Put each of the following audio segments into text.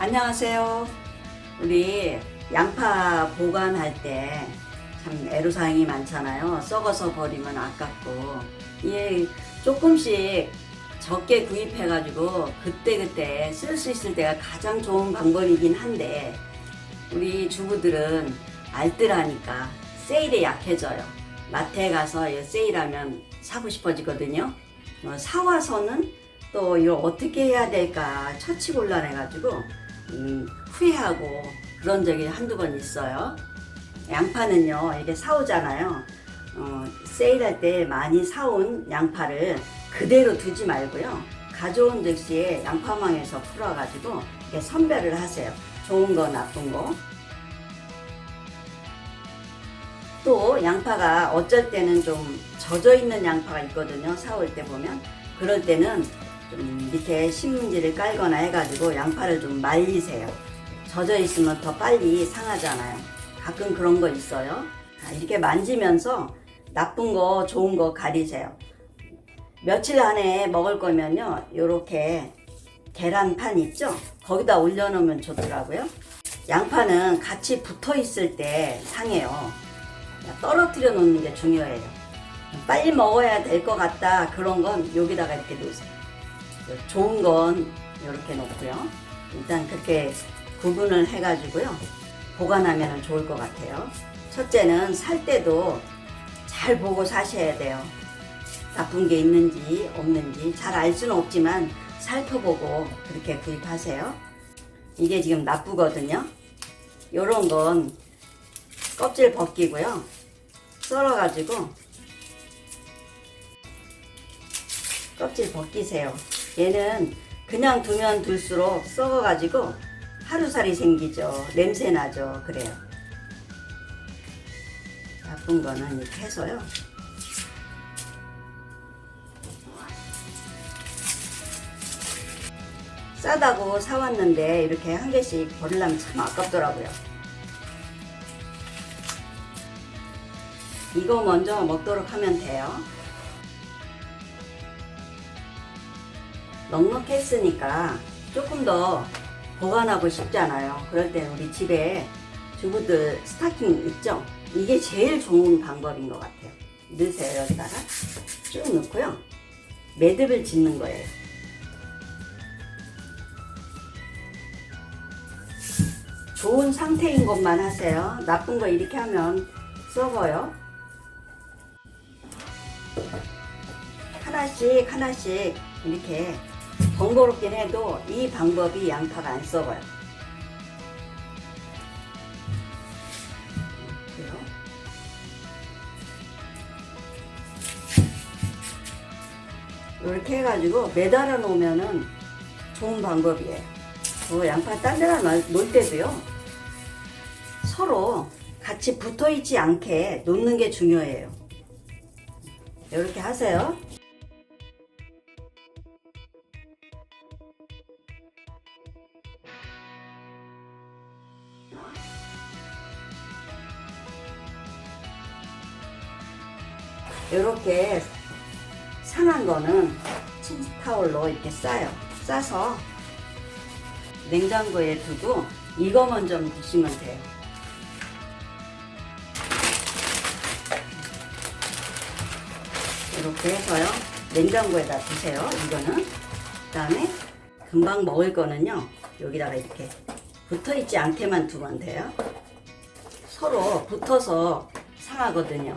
안녕하세요. 우리 양파 보관할 때 참 애로사항이 많잖아요. 썩어서 버리면 아깝고. 이게 조금씩 적게 구입해가지고 그때그때 쓸 수 있을 때가 가장 좋은 방법이긴 한데 우리 주부들은 알뜰하니까 세일에 약해져요. 마트에 가서 이 세일하면 사고 싶어지거든요. 어, 사와서는 또 이걸 어떻게 해야 될까 처치곤란해가지고 음, 후회하고 그런 적이 한두 번 있어요. 양파는요, 이렇게 사오잖아요. 어, 세일할 때 많이 사온 양파를 그대로 두지 말고요. 가져온 즉시에 양파망에서 풀어가지고 이렇게 선별을 하세요. 좋은 거, 나쁜 거. 또 양파가 어쩔 때는 좀 젖어 있는 양파가 있거든요. 사올 때 보면. 그럴 때는 좀 밑에 신문지를 깔거나 해가지고 양파를 좀 말리세요. 젖어 있으면 더 빨리 상하잖아요. 가끔 그런 거 있어요. 아, 이렇게 만지면서 나쁜 거, 좋은 거 가리세요. 며칠 안에 먹을 거면요. 요렇게 계란판 있죠? 거기다 올려놓으면 좋더라고요. 양파는 같이 붙어 있을 때 상해요. 떨어뜨려 놓는 게 중요해요. 빨리 먹어야 될 것 같다. 그런 건 여기다가 이렇게 놓으세요. 좋은 건 이렇게 놓고요. 일단 그렇게 구분을 해가지고요. 보관하면 좋을 것 같아요. 첫째는 살 때도 잘 보고 사셔야 돼요. 나쁜 게 있는지 없는지 잘 알 수는 없지만 살펴보고 그렇게 구입하세요. 이게 지금 나쁘거든요. 요런 건 껍질 벗기고요. 썰어가지고 껍질 벗기세요. 얘는 그냥 두면 둘수록 썩어가지고 하루살이 생기죠. 냄새 나죠. 그래요. 나쁜 거는 이렇게 해서요. 싸다고 사왔는데 이렇게 한 개씩 버리려면 참 아깝더라고요. 이거 먼저 먹도록 하면 돼요. 넉넉했으니까 조금 더 보관하고 싶잖아요. 그럴 때 우리 집에 주부들 스타킹 있죠? 이게 제일 좋은 방법인 것 같아요. 넣으세요, 여기다가. 쭉 넣고요. 매듭을 짓는 거예요. 좋은 상태인 것만 하세요. 나쁜 거 이렇게 하면 썩어요. 하나씩 하나씩 이렇게 번거롭긴 해도 이 방법이 양파가 안 썩어요. 이렇게 해가지고 매달아 놓으면은 좋은 방법이에요. 그 양파 딴 데다 놓- 놓을 때도요. 서로 같이 붙어 있지 않게 놓는 게 중요해요. 이렇게 하세요. 이렇게 상한 거는 침타올로 이렇게 싸요. 싸서 냉장고에 두고 이거만 좀 드시면 돼요. 이렇게 해서요. 냉장고에다 두세요. 이거는. 그 다음에 금방 먹을 거는요. 여기다가 이렇게 붙어 있지 않게만 두면 돼요. 서로 붙어서 상하거든요.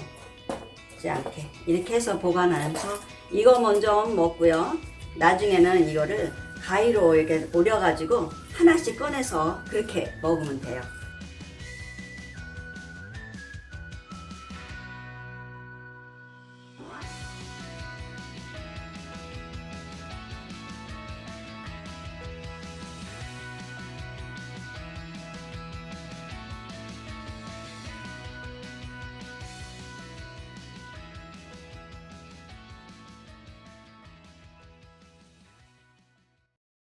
있지 않게 이렇게 해서 보관하면서 이거 먼저 먹고요. 나중에는 이거를 가위로 이렇게 오려가지고 하나씩 꺼내서 그렇게 먹으면 돼요.